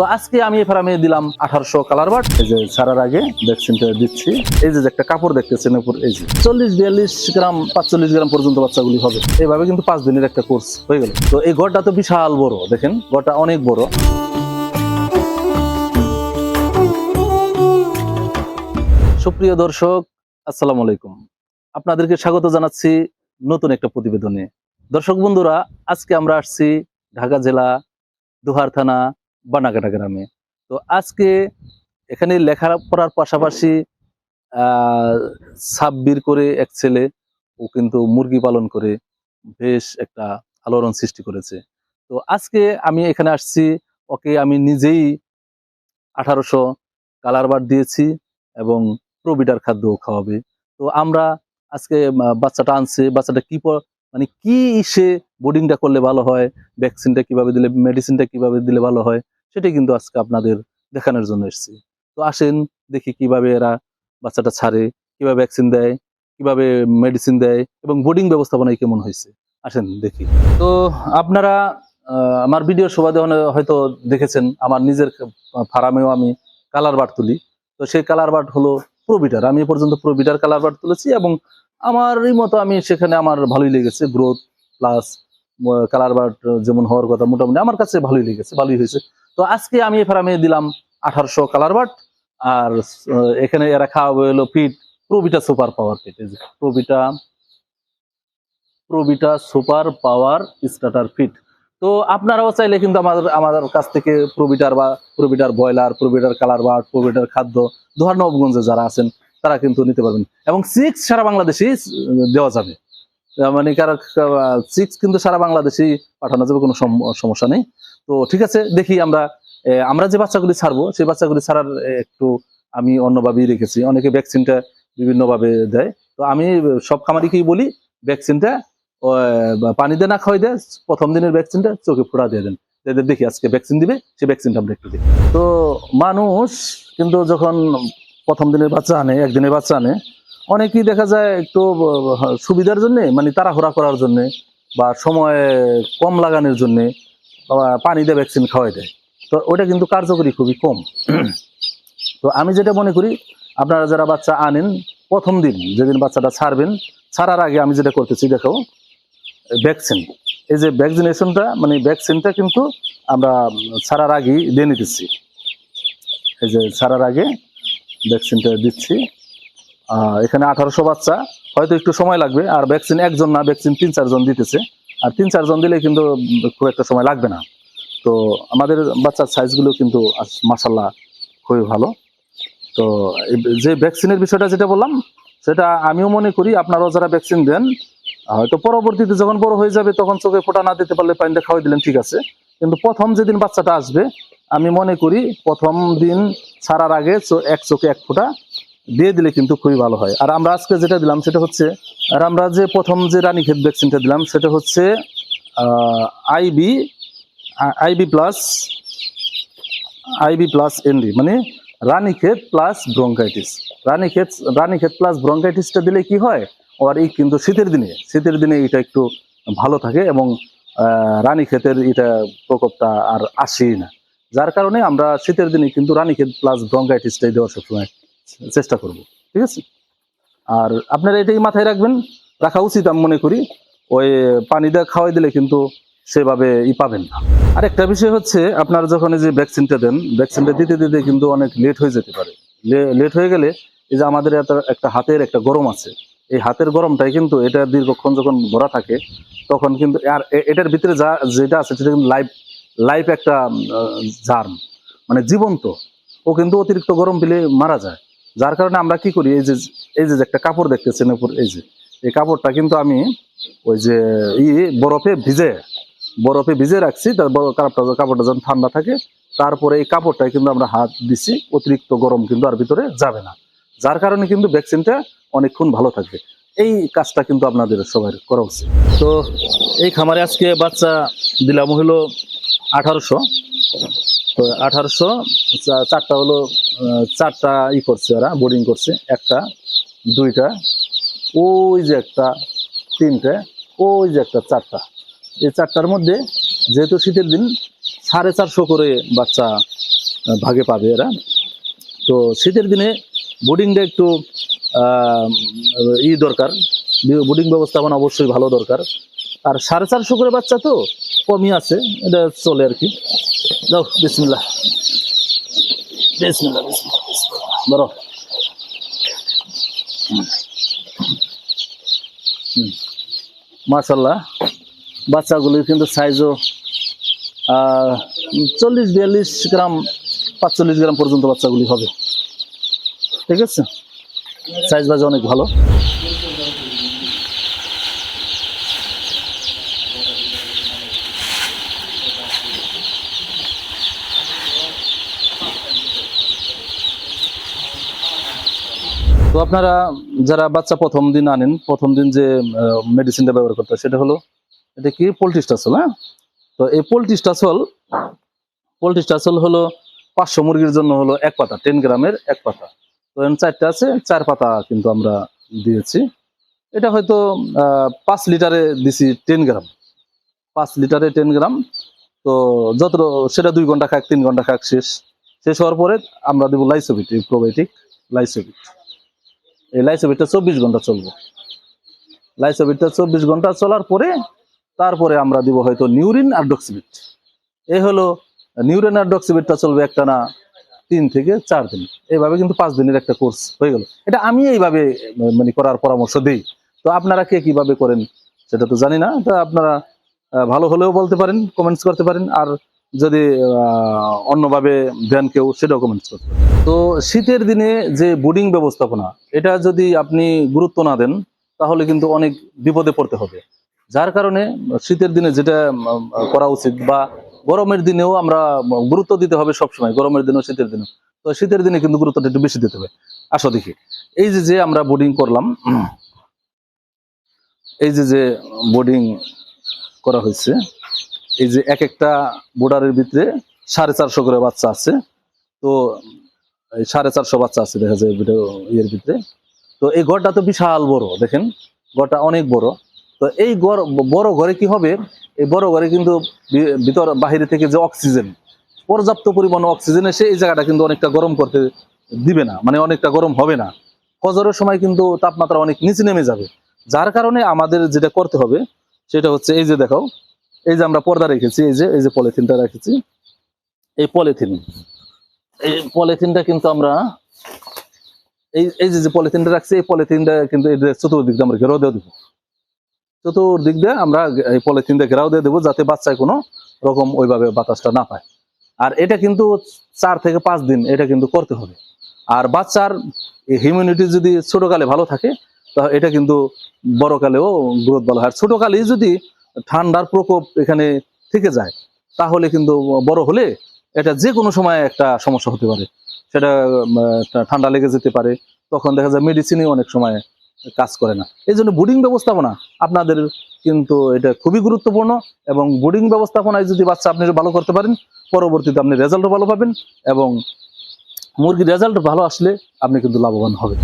তো আজকে আমি এ ফার্মে দিলাম আঠারোশো কালার বাট এই যে ছাড়ার আগে ভ্যাকসিনটা দিচ্ছি। এই যে একটা কাপড় দেখতেছেন উপর, এই যে চল্লিশ, বিয়াল্লিশ গ্রাম, পাঁচচল্লিশ গ্রাম পর্যন্ত বাচ্চাগুলি হবে। এইভাবে কিন্তু পাঁচ দিনের একটা কোর্স হয়ে গেল। তো এই ঘরটা তো বিশাল বড়, দেখেন, ঘরটা অনেক বড়। সুপ্রিয় দর্শক, আসসালামু আলাইকুম। আপনাদেরকে স্বাগত জানাচ্ছি নতুন একটা প্রতিবেদনে। দর্শক বন্ধুরা, আজকে আমরা আসছি ঢাকা জেলা দুহার থানা বানাকাটা গ্রামে। তো আজকে এখানে লেখাপড়ার পাশাপাশি সাব্বির করে এক ছেলে, ও কিন্তু মুরগি পালন করে বেশ একটা আলোড়ন সৃষ্টি করেছে। তো আজকে আমি এখানে আসছি, ওকে আমি নিজেই আঠারোশো কালার বার দিয়েছি এবং প্রবিটার খাদ্য খাওয়াবে। তো আমরা আজকে বাচ্চাটা আনছে, বাচ্চাটা কি মানে কি সে বোর্ডিংটা করলে ভালো হয় ভ্যাকসিনটা কীভাবে দিলে মেডিসিনটা কীভাবে দিলে ভালো হয় সেটাই কিন্তু আজকে আপনাদের দেখানোর জন্য এসেছি। তো আসেন, দেখি কীভাবে এরা বাচ্চাটা ছাড়ে, কীভাবে ভ্যাকসিন দেয়, কীভাবে মেডিসিন দেয় এবং বোর্ডিং ব্যবস্থাপনায় কেমন হয়েছে। আসেন, দেখি। তো আপনারা আমার ভিডিও হনে- হয়তো দেখেছেন, আমার নিজের ফার্মেও আমি কালার বাট তুলি। তো সেই কালার বাট হলো প্রোবিটার আমি এ পর্যন্ত প্রোবিটার কালার বাট তুলেছি এবং আমারই মতো আমি সেখানে আমার ভালোই লেগেছে গ্রোথ প্লাস কালার বাট যেমন হওয়ার কথা মোটামুটি আমার কাছে ভালোই লেগেছে, ভালোই হয়েছে। তো আজকে আমি এ ফার্মে দিলাম আঠারোশো কালার বার্ট আর এখানে এরা খাওয়াবে হলো fit Probita super power fit Probita Probita super power starter fit তো আপনারাও চাইলে কিন্তু আমাদের আমাদের কাছ থেকে প্রোবিটার বা প্রোবিটার ব্রয়লার প্রোবিটার কালার বার্ট প্রোবিটার খাদ্য দোহার নবগঞ্জে যারা আছেন তারা কিন্তু নিতে পারবেন। এবং সিক্স সারা বাংলাদেশে দেওয়া যাবে। মানে কারও সিক্স কিন্তু সারা বাংলাদেশে পাঠানো যাবে, কোনো সমস্যা নেই। তো ঠিক আছে, দেখি আমরা আমরা যে বাচ্চাগুলি ছাড়বো, সেই বাচ্চাগুলি ছাড়ার একটু আমি অন্যভাবেই রেখেছি। অনেকে ভ্যাকসিনটা বিভিন্নভাবে দেয়। তো আমি সব খামারিকেই বলি, ভ্যাকসিনটা পানি দিয়ে না খাওয়াই দেয়, প্রথম দিনের ভ্যাকসিনটা চোখে ফোড়া দিয়ে দেন। দেখি আজকে ভ্যাকসিন দিবে, সেই ভ্যাকসিনটা আমরা একটু দিই তো মানুষ কিন্তু যখন প্রথম দিনের বাচ্চা আনে, একদিনের বাচ্চা আনে, অনেকেই দেখা যায় একটু সুবিধার জন্যে মানে তাড়াহুড়া করার জন্যে বা সময় কম লাগানোর জন্য পানি দিয়ে ভ্যাকসিন খাওয়াই দেয়। তো ওটা কিন্তু কার্যকরী খুবই কম। তো আমি যেটা মনে করি, আপনারা যারা বাচ্চা আনেন, প্রথম দিন যেদিন বাচ্চাটা ছাড়বেন, ছাড়ার আগে আমি যেটা করতেছি, দেখো ভ্যাকসিন এই যে ভ্যাকসিনেশনটা মানে ভ্যাকসিনটা কিন্তু আমরা ছাড়ার আগেই দিয়ে নিতেছি। এই যে ছাড়ার আগে ভ্যাকসিনটা দিচ্ছি। এখানে আঠারোশো বাচ্চা। হয়তো একটু সময় লাগবে। আর ভ্যাকসিন একজন না ভ্যাকসিন তিন, চারজন দিতেছে। আর তিন, চারজন দিলে কিন্তু খুব একটা সময় লাগবে না। তো আমাদের বাচ্চার সাইজগুলো কিন্তু মাসাল্লাহ খুবই ভালো। তো যে ভ্যাকসিনের বিষয়টা যেটা বললাম, সেটা আমিও মনে করি, আপনারাও যারা ভ্যাকসিন দেন, হয়তো পরবর্তীতে যখন বড় হয়ে যাবে, তখন চোখে ফোটা না দিতে পারলে পানিটা খাওয়াই দিলেন, ঠিক আছে। কিন্তু প্রথম যেদিন বাচ্চাটা আসবে, আমি মনে করি প্রথম দিন ছাড়ার আগে এক চোখে এক ফোঁটা দিয়ে দিলে কিন্তু খুবই ভালো হয়। আর আমরা আজকে যেটা দিলাম সেটা হচ্ছে, আর আমরা যে প্রথম যে রানীক্ষেত ভ্যাকসিনটা দিলাম সেটা হচ্ছে IB IB plus IB plus ND মানে রানী Ranikhet plus bronchitis Ranikhet Ranikhet plus ব্রঙ্কাইটিসটা দিলে কি হয়? আর এই কিন্তু শীতের দিনে শীতের দিনে এটা একটু ভালো থাকে এবং রানীক্ষেতের এটা প্রকোপটা আর আসেই না। যার কারণে আমরা শীতের দিনে কিন্তু রানীক্ষেত প্লাস ব্রঙ্কাইটিসটাই দেওয়ার সবসময় চেষ্টা করব, ঠিক আছে? আর আপনারা এটাই মাথায় রাখবেন, রাখা উচিত আমি মনে করি, ওই পানি দিয়ে খাওয়াই দিলে কিন্তু সেভাবে ই পাবেন না। আর একটা বিষয় হচ্ছে, আপনারা যখন এই যে ভ্যাকসিনটা দেন ভ্যাকসিনটা দিতে দিতে কিন্তু অনেক লেট হয়ে যেতে পারে। লেট হয়ে গেলে এই যে আমাদের একটা- একটা হাতের একটা গরম আছে, এই হাতের গরমটাই কিন্তু এটা দীর্ঘক্ষণ যখন ভরা থাকে, তখন কিন্তু আর এটার ভিতরে যা, যেটা আছে সেটা কিন্তু লাইফ লাইফ একটা জার্ম মানে জীবন্ত। ও কিন্তু অতিরিক্ত গরম পেলে মারা যায়। যার কারণে আমরা কি করি, এই যে এই যে একটা কাপড় দেখতেছেন উপর, এই যে, এই কাপড়টা কিন্তু আমি ওই যে, ই, বরফে ভিজে বরফে ভিজে রাখছি, তার কাপড়টা কাপড়টা যখন ঠান্ডা থাকে, তারপরে এই কাপড়টায় কিন্তু আমরা হাত দিছি, অতিরিক্ত গরম কিন্তু আর ভিতরে যাবে না। যার কারণে কিন্তু ভ্যাকসিনটা অনেকক্ষণ ভালো থাকবে। এই কাজটা কিন্তু আপনাদের সবাই করা উচিত। তো এই খামারে আজকে বাচ্চা দিলাম হলো আঠারোশো। তো আঠারোশো চারটা হলো চারটা ই করছে ওরা বোর্ডিং করছে, একটা, দুইটা, ওই যে একটা, তিনটে, ওই যে একটা চারটা। এই চারটার মধ্যে যেহেতু শীতের দিন, সাড়ে চারশো করে বাচ্চা ভাগে পাবে এরা। তো শীতের দিনে বোর্ডিংটা একটু ই দরকার। বোর্ডিং ব্যবস্থাপনা অবশ্যই ভালো দরকার। আর সাড়ে চারশো করে বাচ্চা তো কমই আছে, এটা চলে আর কি যাও, বিসমিল্লাহ। বিসমিল্লাহ। বলো মাশাল্লাহ বাচ্চাগুলির কিন্তু সাইজও চল্লিশ, বিয়াল্লিশ গ্রাম, পাঁচচল্লিশ গ্রাম পর্যন্ত বাচ্চাগুলি হবে। ঠিক আছে? সাইজ বাজ অনেক ভালো। আপনারা যারা বাচ্চা প্রথম দিন আনেন, প্রথম দিন যে মেডিসিনটা ব্যবহার করতে সেটা হলো, এটা কি পোলট্রিস্টাসল হ্যাঁ? তো এই পোলট্রিস্টাসল পোলট্রিস্টাসল হলো পাঁচশো মুরগির জন্য হলো এক পাতা টেন গ্রামের এক পাতা। তো চারটা আছে, চার পাতা কিন্তু আমরা দিয়েছি। এটা হয়তো পাঁচ লিটারে দিছি টেন গ্রাম। পাঁচ লিটারে টেন গ্রাম। তো যত, সেটা দুই ঘণ্টা খাক, তিন ঘণ্টা খাক শেষ। শেষ হওয়ার পরে আমরা দেবো লাইসোবিট এই প্রোবায়োটিক লাইসোবিট এই লাইসোবিটটা চব্বিশ ঘণ্টা চলবো। লাইসোবিটটা চব্বিশ ঘণ্টা চলার পরে তারপরে আমরা দিব হয়তো নিউরিন আর ডক্সিবিট। এই হলো, নিউরিন আর ডক্সিবিটটা চলবে একটা না তিন থেকে চার দিন। এইভাবে কিন্তু পাঁচ দিনের একটা কোর্স হয়ে গেল। এটা আমি এইভাবে মানে করার পরামর্শ দিই। তো আপনারা কে কীভাবে করেন সেটা তো জানি না। তা আপনারা ভালো হলেও বলতে পারেন কমেন্টস করতে পারেন। আর যদি অন্যভাবে দেন কেউ সেটাও কমেন্টস করতে তো শীতের দিনে যে বোর্ডিং ব্যবস্থাপনা, এটা যদি আপনি গুরুত্ব না দেন, তাহলে কিন্তু অনেক বিপদে পড়তে হবে। যার কারণে শীতের দিনে যেটা করা উচিত বা গরমের দিনেও আমরা গুরুত্ব দিতে হবে সবসময়, গরমের দিনেও, শীতের দিনেও। তো শীতের দিনে কিন্তু গুরুত্বটা একটু বেশি দিতে হবে। আসো দেখি। এই যে যে আমরা বোর্ডিং করলাম এই যে যে বোর্ডিং করা হয়েছে এই যে এক একটা বোর্ডারের ভিতরে সাড়ে চারশো করে বাচ্চা আছে। তো সাড়ে চারশো বাচ্চা আছে দেখা যায় ইয়ের ভিতরে। তো এই ঘরটা তো বিশাল বড়, দেখেন। ঘরটা অনেক বড়। তো এই ঘর, বড় ঘরে কি হবে? এই বড় ঘরে কিন্তু ভিতর, বাহিরে থেকে যে অক্সিজেন, পর্যাপ্ত পরিমাণ অক্সিজেন এসে এই জায়গাটা কিন্তু অনেকটা গরম করতে দিবে না। মানে অনেকটা গরম হবে না। ফজরের সময় কিন্তু তাপমাত্রা অনেক নিচে নেমে যাবে। যার কারণে আমাদের যেটা করতে হবে, সেটা হচ্ছে এই যে দেখাও এই যে আমরা পর্দা রেখেছি, এই যে এই যে পলিথিনটা রেখেছি। এই পলিথিন, এই পলিথিনটা কিন্তু আমরা, এই এই যে পলিথিনটা রাখছি, এই পলিথিনটা কিন্তু এই চতুর্দিক দিয়ে আমরা ঘেরাও দিয়ে দেবো। চতুর্দিক দিয়ে আমরা এই পলিথিন দিয়ে ঘেরাও দিয়ে দেবো যাতে বাচ্চায় কোনো রকম ওইভাবে বাতাসটা না পায়। আর এটা কিন্তু চার থেকে পাঁচ দিন এটা কিন্তু করতে হবে। আর বাচ্চার হিউম্যানিটি যদি ছোটকালে ভালো থাকে, তা এটা কিন্তু বড়কালেও গ্রোথ ভালো হয়। আর ছোটকালেই যদি ঠান্ডার প্রকোপ এখানে থেকে যায়, তাহলে কিন্তু বড় হলে এটা যে কোনো সময় একটা সমস্যা হতে পারে। সেটা ঠান্ডা লেগে যেতে পারে, তখন দেখা যায় মেডিসিনই অনেক সময় কাজ করে না। এই জন্য বোর্ডিং ব্যবস্থাপনা আপনাদের কিন্তু এটা খুবই গুরুত্বপূর্ণ এবং বোর্ডিং ব্যবস্থাপনায় যদি বাচ্চা আপনি ভালো করতে পারেন, পরবর্তীতে আপনি রেজাল্টও ভালো পাবেন এবং মুরগির রেজাল্ট ভালো আসলে আপনি কিন্তু লাভবান হবেন।